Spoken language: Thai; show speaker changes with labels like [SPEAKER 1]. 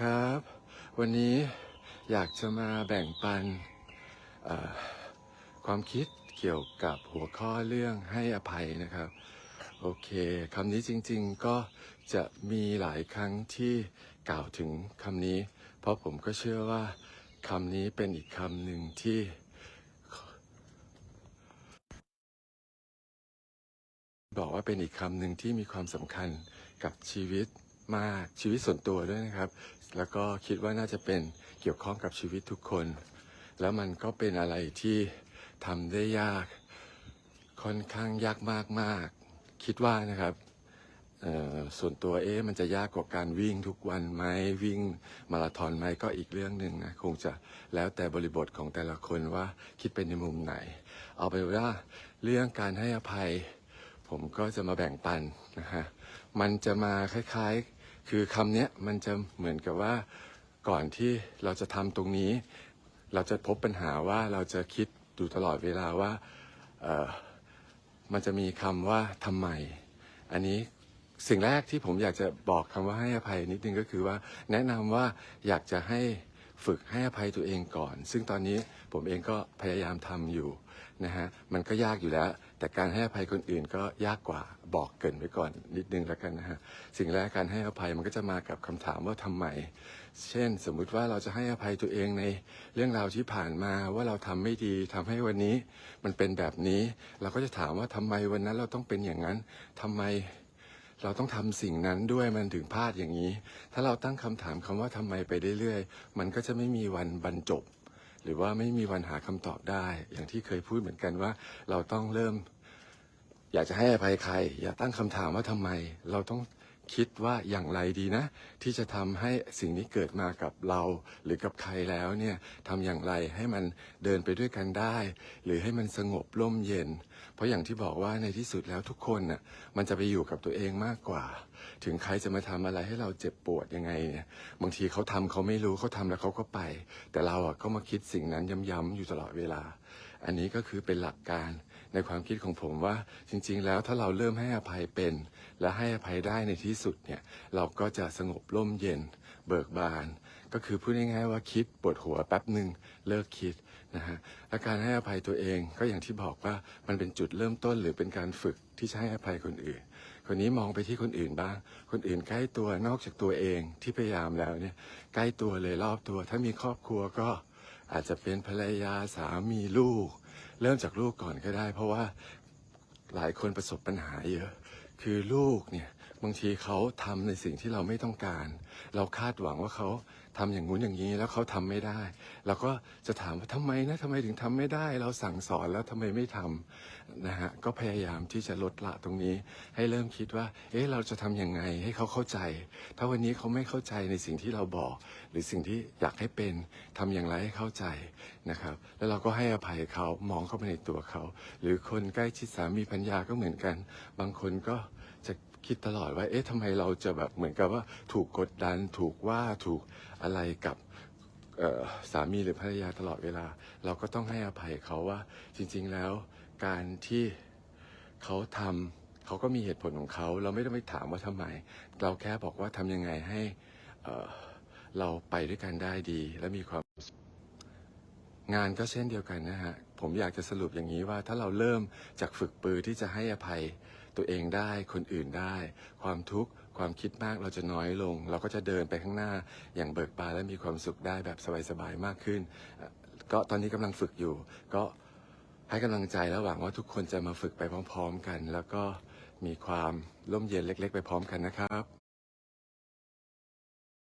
[SPEAKER 1] ครับ วันนี้อยากจะมาแบ่งปันความคิดเกี่ยวกับหัวข้อเรื่องให้อภัยนะครับ โอเคคำนี้จริงๆก็จะมีหลายครั้งที่กล่าวถึงคำนี้ เพราะผมก็เชื่อว่าคำนี้เป็นอีกคำหนึ่งที่บอกว่าเป็นอีกคำหนึ่งที่มีความสำคัญกับชีวิต มาชีวิตส่วนตัวด้วยนะครับ แล้วก็คิดว่าน่าจะเป็นเกี่ยวข้องกับชีวิตทุกคน แล้วมันก็เป็นอะไรที่ทำได้ยาก ค่อนข้างยากมากมากๆคิดว่านะครับส่วนตัวเอ๊ะมันจะยากกว่าการวิ่งทุกวันไหมวิ่งมาราธอนไหมก็อีกเรื่องหนึ่งนะคงจะแล้วแต่บริบทของแต่ละคนว่าคิดเป็นในมุมไหน เอาไปว่าเรื่องการให้อภัย ผมก็จะมาแบ่งปันนะฮะมันจะมาคล้ายๆ คือคำเนี้ยมันจะเหมือนกับว่าก่อนที่เราจะทำตรงนี้ เราจะพบปัญหาว่าเราจะคิดอยู่ตลอดเวลาว่าเออมันจะมีคำว่าทำไม อันนี้สิ่งแรกที่ผมอยากจะบอกคำว่าให้อภัยนิดนึงก็คือว่าแนะนำว่าอยากจะให้ ฝึกให้อภัยตัวเองก่อน ซึ่งตอนนี้ผมเองก็พยายามทำอยู่นะฮะมันก็ยากอยู่แล้ว แต่การให้อภัยคนอื่นก็ยากกว่าบอกเกินไว้ก่อนนิดนึงแล้วกันนะฮะสิ่งแรกการให้อภัยมันก็จะมากับคำถามว่าทำไม เช่น สมมุติว่าเราจะให้อภัยตัวเองในเรื่องราวที่ผ่านมาว่าเราทำไม่ดีทำให้วันนี้มันเป็นแบบนี้ เราก็จะถามว่าทำไมวันนั้นเราต้องเป็นอย่างนั้นทำไม เราต้องทำสิ่งนั้นด้วยมันถึงพลาดอย่างนี้ ถ้าเราตั้งคำถามคำว่าทำไมไปเรื่อยๆ มันก็จะไม่มีวันบรรจบ หรือว่าไม่มีวันหาคำตอบได้ อย่างที่เคยพูดเหมือนกันว่า เราต้องเริ่ม อยากจะให้อภัยใคร อย่าตั้งคำถามว่าทำไม เราต้อง คิดว่าอย่างไรดีนะ ที่จะทำให้สิ่งนี้เกิดมากับเราหรือกับใครแล้วเนี่ยทำอย่างไรให้มันเดินไปด้วยกันได้ หรือให้มันสงบร่มเย็น เพราะอย่างที่บอกว่าในที่สุดแล้วทุกคนน่ะมันจะไปอยู่กับตัวเองมากกว่า ถึงใครจะมาทำอะไรให้เราเจ็บปวดยังไงเนี่ยบางทีเขาทำเขาไม่รู้เขาทำแล้วเขาก็ไป แต่เราอะก็มาคิดสิ่งนั้นย้ำๆอยู่ตลอดเวลา อันนี้ก็คือเป็นหลักการ ในความคิดของผมว่าจริงๆ แล้วถ้าเราเริ่มให้อภัยเป็น และให้อภัยได้ในที่สุดเนี่ยเราก็จะสงบร่มเย็น เบิกบาน ก็คือพูดง่ายๆว่าคิดปวดหัวแป๊บหนึ่งเลิกคิดนะฮะและการให้อภัยตัวเองก็อย่างที่บอกว่ามันเป็นจุดเริ่มต้นหรือเป็นการฝึกที่ให้อภัยคนอื่น คนนี้มองไปที่คนอื่นบ้าง คนอื่นใกล้ตัวนอกจากตัวเองที่พยายามแล้วเนี่ยใกล้ตัวเลยรอบตัว ถ้ามีครอบครัวก็ อาจจะเป็นภรรยาสามีลูก เริ่มจากลูกก่อนก็ได้ เพราะว่าหลายคนประสบปัญหาเยอะ คือลูกเนี่ย บางทีเขาทำในสิ่งที่เราไม่ต้องการ เราคาดหวังว่าเขาทำอย่างงู้นอย่างนี้ แล้วเขาทำไม่ได้ เราก็จะถามว่าทำไมนะทำไมถึงทำไม่ได้ เราสั่งสอนแล้วทำไมไม่ทำนะฮะก็พยายามที่จะลดละตรงนี้ ให้เริ่มคิดว่า เอ๊ะเราจะทำยังไงให้เขาเข้าใจ ถ้าวันนี้เขาไม่เข้าใจในสิ่งที่เราบอก หรือสิ่งที่อยากให้เป็นทำอย่างไรให้เข้าใจนะครับ แล้วเราก็ให้อภัยเขามองเข้าไปในตัวเขา หรือคนใกล้ชิดสามีพัญญาก็เหมือนกัน บางคนก็จะ คิดตลอดว่า เอ๊ะทำไมเราจะแบบเหมือนกับว่าถูกกดดัน ถูกว่าถูกอะไรกับสามีหรือภรรยาตลอดเวลา เราก็ต้องให้อภัยเขาว่า จริง ๆแล้วการที่เขาทำเขาก็มีเหตุผลของเขา เราไม่ต้องไปถามว่าทำไม เราแค่บอกว่าทำยังไงให้เอ่อเราไปด้วยกันได้ดี และมีความงานก็เช่นเดียวกันนะฮะ ผมอยากจะสรุปอย่างนี้ว่าถ้าเราเริ่มจากฝึกปือที่จะให้อภัยตัวเองได้คนอื่นได้ ความทุกข์ความคิดมากเราจะน้อยลง เราก็จะเดินไปข้างหน้าอย่างเบิกบานและมีความสุขได้แบบสบายๆมากขึ้น ก็ตอนนี้กำลังฝึกอยู่ ก็ให้กำลังใจและหวังว่าทุกคนจะมาฝึกไปพร้อม ๆ กัน แล้วก็มีความร่มเย็นเล็ก ๆ ไปพร้อมกันนะครับ